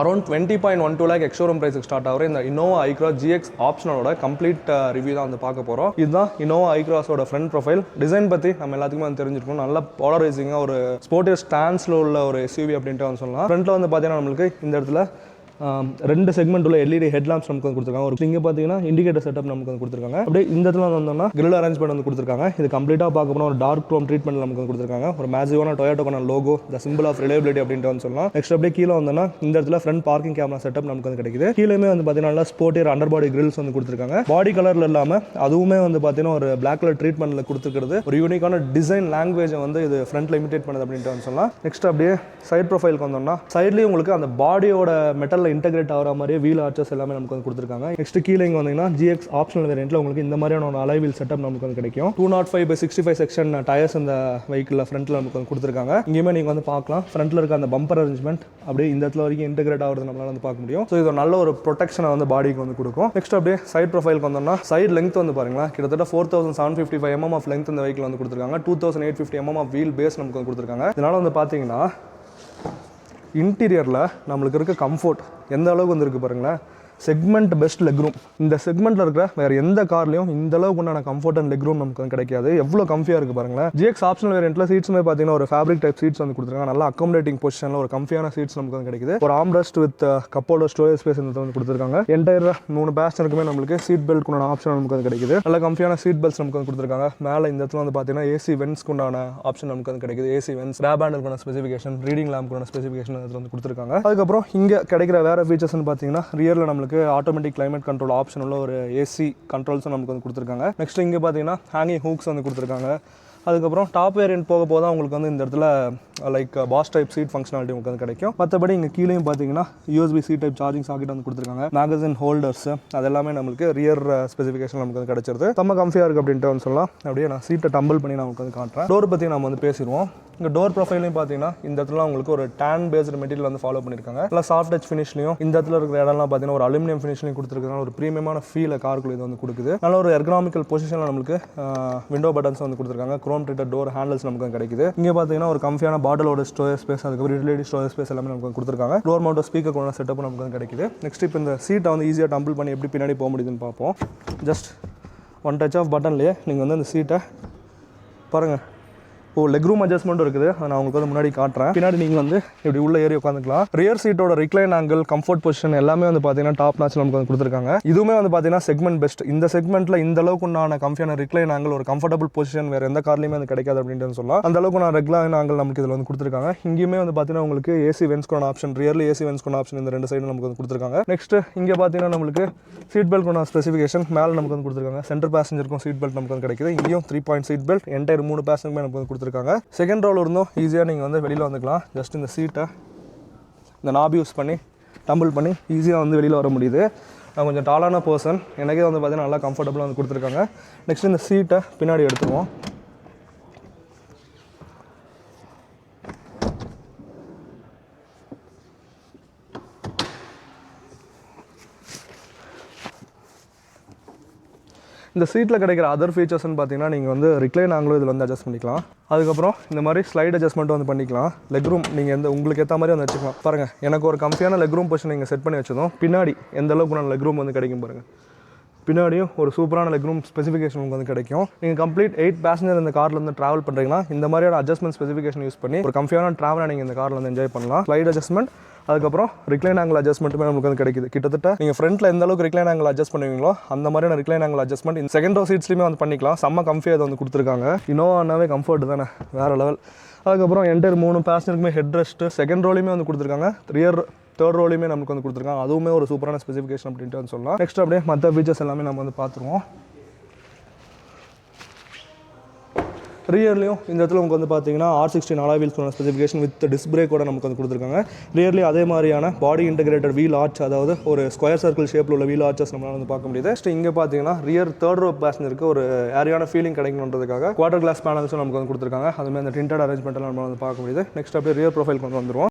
Around twenty point one two lakh ex showroom ப்ரைஸுக்கு start ஆகிற இந்த Innova Hycross GX ஆப்ஷனோட complete review தான் வந்து பார்க்க போகிறோம் இதுதான் இனோவா ஐக்ராஸோட ஃப்ரண்ட் ப்ரொஃபைல் டிசைன் பற்றி நம்ம எல்லாத்துக்குமே வந்து தெரிஞ்சிருக்கும் நல்ல போலரைசிங்காக ஒரு ஸ்போர்ட்டிவ் ஸ்டாண்ட்ஸில் உள்ள ஒரு எஸ்யூவி அப்படின்ட்டு வந்து சொல்லலாம். ஃப்ரண்ட்டில் வந்து பார்த்தீங்கன்னா நம்மளுக்கு இந்த இடத்துல ரெண்டு செக்மெண்ட் உள்ள எல்இடி ஹெட்லாம்ப்ஸ் நமக்கு வந்து கொடுத்துருக்காங்க. ஒரு இங்கே பார்த்தீங்கன்னா இண்டிகேட்டர் செட்டப் நமக்கு வந்து கொடுத்துருக்காங்க. அப்படியே இந்த இடத்துல வந்து வந்தோம்னா கிரில் அரேஞ்ச்மெண்ட் வந்து கொடுத்துருக்காங்க. இது கம்ப்ளீட்டாக பார்க்க போனால் ஒரு டார்க் க்ரோம் ட்ரீட்மெண்ட் நமக்கு வந்து கொடுத்துருக்காங்க. ஒரு மேசிவான டொயோட்டோக்கான logo the symbol of reliability அப்படின்ட்டு வந்து சொல்லலாம். நெக்ஸ்ட் அப்படியே கீழே வந்தோம்னா இந்த இடத்துல ஃப்ரண்ட் பார்க்கிங் கேமரா செட்டப் நமக்கு வந்து கிடைக்குது. கீழேமே வந்து பார்த்தீங்கன்னா sport sportier under body grills வந்து கொடுத்துருக்காங்க. பாடி கலரில் இல்லாமல் அதுவுமே வந்து பார்த்தீங்கன்னா ஒரு பிளாக் கலர் ட்ரீட்மெண்ட்டில் கொடுத்துருக்கிறது. ஒரு யூனிக்கான டிசைன் லாங்குவேஜை வந்து இது ஃப்ரண்ட்டில் இமிடேட் பண்ணுது அப்படின்ட்டு வந்து சொல்லலாம். நெக்ஸ்ட் அப்படியே சைட் ப்ரொஃபைலுக்கு வந்தோம்னா சைட்லேயும் உங்களுக்கு அந்த பாடியோட மெட்டல் மாடலில் இன்டெகிரேட் ஆகிற மாதிரியே வீல் ஆர்ச்சஸ் எல்லாமே நமக்கு வந்து கொடுத்துருக்காங்க. நெக்ஸ்ட் கீழே இங்கே வந்தீங்கன்னா ஜிஎக்ஸ் ஆப்ஷனல் வேரியண்ட்டில் உங்களுக்கு இந்த மாதிரியான ஒரு அலை வீல் செட்டப் நமக்கு வந்து கிடைக்கும். Two nought five by sixty five section tyres இந்த வெஹிக்கிளில் ஃப்ரண்ட்டில் நமக்கு வந்து கொடுத்துருக்காங்க. இங்கேயுமே நீங்கள் வந்து பார்க்கலாம். ஃப்ரண்ட்டில் இருக்க அந்த பம்பர் அரேஞ்ச்மெண்ட் அப்படியே இந்த இடத்துல வரைக்கும் இன்டெகிரேட் ஆகிறது நம்மளால வந்து பார்க்க முடியும். ஸோ இது ஒரு நல்ல ஒரு ப்ரொடெக்ஷனை வந்து பாடிக்கு வந்து கொடுக்கும். நெக்ஸ்ட் அப்படியே சைட் ப்ரொஃபைலுக்கு வந்தோம்னா சைட் லெங்த் வந்து பாருங்களா கிட்டத்தட்ட four thousand seven fifty five mm of length இந்த வெஹிக்கிள் வந்து கொடுத்துருக்காங்க. Two thousand eight fifty mm of wheelbase நமக்கு வந்து கொடுத்துருக்காங்க. இதனால் வந்து பார்த்தீங்கன்னா இன்டீரியரில் நம்மளுக்கு இருக்க கம்ஃபோர்ட் எந்த அளவுக்கு வந்துருக்கு பாருங்களேன்? செக்மெண்ட் பெஸ்ட் லெக் ரூம் இந்த செக்மெண்ட்டில் இருக்கிற வேறு எந்த கார்லையும் இந்த அளவுக்கு உண்டான கம்ஃபர்ட் அண்ட் லெக் ரூம் நமக்கு வந்து கிடைக்காது. எவ்வளோ கம்ஃபியாக இருக்குது பாருங்களேன். ஜிஎக்ஸ் ஆப்ஷனல் வேரியண்ட்டில் சீட்ஸுமே பார்த்தீங்கன்னா ஒரு ஃபேப்ரிக் டைப் சீட்ஸ் வந்து கொடுத்துருக்காங்க. நல்லா அக்கோமடேட்டிங் பொசிஷனில் ஒரு கம்ஃபியான சீட்ஸ் நமக்கு வந்து கிடைக்குது. ஒரு ஆம்ரஸ்ட் வித் கப்போட ஸ்டோரேஜ் ஸ்பேஸ் இந்த வந்து கொடுத்துருக்காங்க. என்டையர் மூணு பேசஞ்சருக்குமே நம்மளுக்கு சீட் பெல்ட் உண்டான ஆப்ஷன் நமக்கு வந்து கிடைக்குது. நல்ல கம்ஃபியான சீட் பெல்ட்ஸ் நமக்கு வந்து கொடுத்துருக்காங்க. மேலே இந்த இடத்துல வந்து பார்த்தீங்கன்னா ஏசி வென்ஸ்க்கு உண்டான ஆப்ஷன் நமக்கு வந்து கிடைக்குது. ஏசி வென்ஸ் ரேப் ஸ்பெசிஃபிகேஷன் ரீடிங் லேம்ப்க்கான ஸ்பெசிஃபிகேஷன் இதில் வந்து கொடுத்துருக்காங்க. அதுக்கப்புறம் இங்கே கிடைக்கிற வேறு ஃபீச்சர்ஸ்னு பார்த்தீங்கன்னா ரியரில் நம்மளுக்கு ஆட்டோமேட்டிக் கிளைமேட் கண்ட்ரோல் ஆப்ஷன் உள்ள ஒரு ஏசி கண்ட்ரோல்ஸும் நமக்கு வந்து கொடுத்துருக்காங்க. நெக்ஸ்ட் இங்கே பார்த்தீங்கன்னா ஹேங்கிங் ஹூக்ஸ் வந்து கொடுத்துருக்காங்க. அதுக்கப்புறம் டாப் வேரியன்ட் போக போக தான் உங்களுக்கு வந்து இந்த இடத்துல like boss type seat functionality உங்களுக்கு வந்து கிடைக்கும். மற்றபடி இங்கே கீழேயும் பார்த்தீங்கன்னா USB C type charging socket வந்து கொடுத்துருக்காங்க. மேகசின் ஹோல்டர்ஸ் அது எல்லாமே நம்மளுக்கு ரியர் ஸ்பெசிஃபிகேஷன் uh, நமக்கு வந்து கிடைச்சிருது. செம்ம கம்ஃபியாக இருக்குது அப்படின்ட்டு வந்து சொல்லலாம். அப்படியே நான் சீட்டை டம்பிள் பண்ணி நான் உங்களுக்கு வந்து காட்டுறேன். டோர் பற்றி நம்ம வந்து பேசிடுவோம். இங்கே டோர் ப்ரொஃபைலையும் பார்த்தீங்கன்னா இந்த இடத்துல உங்களுக்கு ஒரு டேன் பேஸ்டு மெட்டீரியல் வந்து ஃபாலோ பண்ணியிருக்காங்க நல்லா சாஃப்ட் டச் ஃபினிஷ்லையும் இந்த இடத்துல இருக்கிற இடம்லாம் பார்த்தீங்கன்னா ஒரு அலுமினியம் ஃபினிஷ்லையும் கொடுத்துருக்காங்க ஒரு ப்ரீமியமான ஃபீலை காருக்குள்ள இது வந்து கொடுக்குது. நல்ல ஒரு எர்கனாமிக்கல் பொசிஷனில் நம்மளுக்கு uh, விண்டோ பட்டன்ஸ் வந்து கொடுத்துருக்காங்க. குரோம் ட்ரீட்டட் டோர் ஹேண்டில்ஸ் நமக்கு கிடைக்குது. இங்கே பார்த்தீங்கன்னா ஒரு கம்ஃபியான பாட்டிலோட ஸ்டோரேஜ் ஸ்பேஸ் அதுக்கப்புறம் ரிலேட்டிவ் ஸ்டோரேஜ் ஸ்பேஸ் எல்லாமே நமக்கு கொடுத்துருக்காங்க. டோர் மவுண்ட் ஸ்பீக்கர் கொண்ட செட்டப் நமக்கு கிடைக்குது. நெக்ஸ்ட் இப்போ இந்த சீட்டை வந்து ஈஸியாக டம்பிள் பண்ணி எப்படி பின்னாடி போக முடியுதுன்னு பார்ப்போம். ஜஸ்ட் ஒன் டச் ஆஃப் பட்டன்லேயே நீங்கள் வந்து அந்த சீட்டை பாருங்கள் ஓ லெக் ரூம் அட்ஜஸ்ட்மெண்ட்டும் இருக்குது. அதை நான் உங்களுக்கு வந்து முன்னாடி காட்டுறேன். பின்னாடி நீங்கள் வந்து இப்படி உள்ள ஏறி உட்காந்துக்கலாம். ரியர் சீட்டோட ரிக்ளைன் ஆங்கிள் கம்ஃபர்ட் பொசிஷன் எல்லாமே வந்து பார்த்தீங்கன்னா டாப் நாச்சில் நமக்கு வந்து கொடுத்துருக்காங்க. இதுவுமே வந்து பார்த்தீங்கன்னா செக்மெண்ட் பெஸ்ட் இந்த செக்மெண்ட்டில் இந்த அளவுக்கு உண்டான கம்ஃபியான ரிக்ளைன் ஆங்கிள் ஒரு கம்ஃபர்டபுள் பொசிஷன் வேறு எந்த கார்லையுமே வந்து கிடைக்காது அப்படின்ட்டு சொல்லலாம். அந்த அளவுக்கு நான் ரெக்லைன் ஆங்கிள் நமக்கு இதில் வந்து கொடுத்துருக்காங்க. இங்கேயுமே வந்து பார்த்தீங்கன்னா உங்களுக்கு ஏசி வென்ஸ்கோன ஆப்ஷன் ரியர்லி ஏசி வென்ஸ்கோன ஆப்ஷன் இந்த ரெண்டு சைடு நமக்கு வந்து கொடுத்துருக்காங்க. நெக்ஸ்ட் இங்கே பார்த்தீங்கன்னா நம்மளுக்கு சீட் பெல்ட் கொண்ட ஸ்பெசிஃபிகேஷன் மேலே நமக்கு வந்து கொடுத்துருக்காங்க. சென்டர் பேசஞ்சருக்கும் சீட் பெல்ட் நமக்கு வந்து கிடைக்குது. இங்கேயும் three point seat belt entire மூணு பேசஞ்சருமே நமக்கு வந்து கொடுத்துருக்காங்க. செகண்ட் ரோல் இருந்தும் ஈஸியாக நீங்கள் வந்து வெளியில் வந்துக்கலாம். ஜஸ்ட் இந்த சீட்டை இந்த நாப் யூஸ் பண்ணி டம்பிள் பண்ணி ஈஸியாக வந்து வெளியில் வர முடியுது. நான் கொஞ்சம் டாலான பர்சன் எனக்கே வந்து பார்த்தீங்கன்னா நல்லா கம்ஃபர்டபுளாக வந்து கொடுத்துருக்காங்க. நெக்ஸ்ட் இந்த சீட்டை பின்னாடி எடுத்துருவோம் இந்த சீட்டில் கிடைக்கிற அதர் ஃபீச்சர்ஸ்னு பார்த்தீங்கன்னா நீங்கள் வந்து ரிக்ளைன் ஆங்கிலும் இதில் வந்து அட்ஜஸ்ட் பண்ணிக்கலாம். அதுக்கப்புறம் இந்த மாதிரி ஸ்லைட் அட்ஜஸ்ட்மெண்ட் வந்து பண்ணிக்கலாம். லெக் ரூம் நீங்கள் எந்த உங்களுக்கு ஏற்ற மாதிரி வந்து வச்சுக்கலாம். பாருங்கள் எனக்கு ஒரு கம்ஃபியான லெக் ரூம் பொசிஷன் நீங்கள் செட் பண்ணி வச்சதும் பின்னாடி எந்த அளவுக்கு நான் லெக் ரூம் வந்து கிடைக்கும் பாருங்கள் பின்னாடியும் ஒரு சூப்பரான லெக் ரூம் ஸ்பெசிஃபிகேஷன் உங்களுக்கு வந்து கிடைக்கும். நீங்கள் கம்ப்ளீட் எயிட் பேசஞ்சர் இந்த காரில் வந்து ட்ராவல் பண்ணுறீங்கன்னா இந்த மாதிரியான அட்ஜஸ்ட்மெண்ட் ஸ்பெசிஃபிகேஷன் யூஸ் பண்ணி ஒரு கம்ஃபியான ட்ராவலை நீங்கள் இந்த காரில் வந்து என்ஜாய் பண்ணலாம். ஸ்லைட் அட்ஜஸ்ட்மெண்ட் அதுக்கப்புறம் ரிக்ளைன் ஆங்கிள் அட்ஜஸ்ட்மெண்ட்டுமே நமக்கு வந்து கிடைக்குது. கிட்டத்தட்ட நீங்கள் ஃப்ரண்ட்டில் எந்த அளவுக்கு ரிக்ளைன் ஆங்கிள் அட்ஜஸ்ட் பண்ணுவீங்களோ அந்த மாதிரியான ரிக்ளைன் ஆங்கிள் அட்ஜஸ்ட்மெண்ட் இந்த செகண்ட் ரோ சீட்ஸ்லையுமே வந்து பண்ணிக்கலாம். செம்ம கம்ஃபியாக அதை வந்து கொடுத்துருக்காங்க. இனோவானாவே கம்ஃபர்ட் தானே வேறு லெவல் அதுக்கப்புறம் என்டையர் மூணு பேசஞ்சருக்குமே ஹெட் ரெஸ்ட்டு செகண்ட் ரோலையுமே வந்து கொடுத்துருக்காங்க. ரியர் தேர்ட் ரோலையுமே நமக்கு வந்து கொடுத்துருக்காங்க. அதுவுமே ஒரு சூப்பரான ஸ்பெசிஃபிகேஷன் அப்படின்ட்டு வந்து சொல்லலாம். நெக்ஸ்ட் அப்படியே மற்ற ஃபீச்சர்ஸ் எல்லாமே நம்ம வந்து பார்த்துருவோம். ரியர்லையும் இந்த இடத்துல உங்களுக்கு வந்து பார்த்தீங்கன்னா R sixteen alloy wheels specification with disc பிரேக்கோட நமக்கு வந்து கொடுத்துருக்காங்க. ரியர்லி அதே மாதிரியான பாடி இன்டகிரேட்டட் வீல் ஆர்ச் அதாவது ஒரு ஸ்கொயர் சர்க்கிள் ஷேப்பில் உள்ள வீல் ஆர்ச்சஸ் நம்மளால வந்து பார்க்க முடியுது. நெக்ஸ்ட் இங்கே பார்த்தீங்கன்னா ரியர் தேர்ட் ரோ பேசஞ்சருக்கு ஒரு ஏரியான ஃபீலிங் கிடைக்கணுன்றதுக்காக குவார்டர் கிளாஸ் பேனல்ஸும் நமக்கு வந்து கொடுத்துருக்காங்க. அதுமாதிரி அந்த டிண்டட் அரேஞ்ச்மெண்ட் எல்லாம் நம்ம வந்து பார்க்க முடியுது. நெக்ஸ்ட் அப்படியே ரியர் ப்ரொஃபைல் கொண்டு வந்துருவோம்.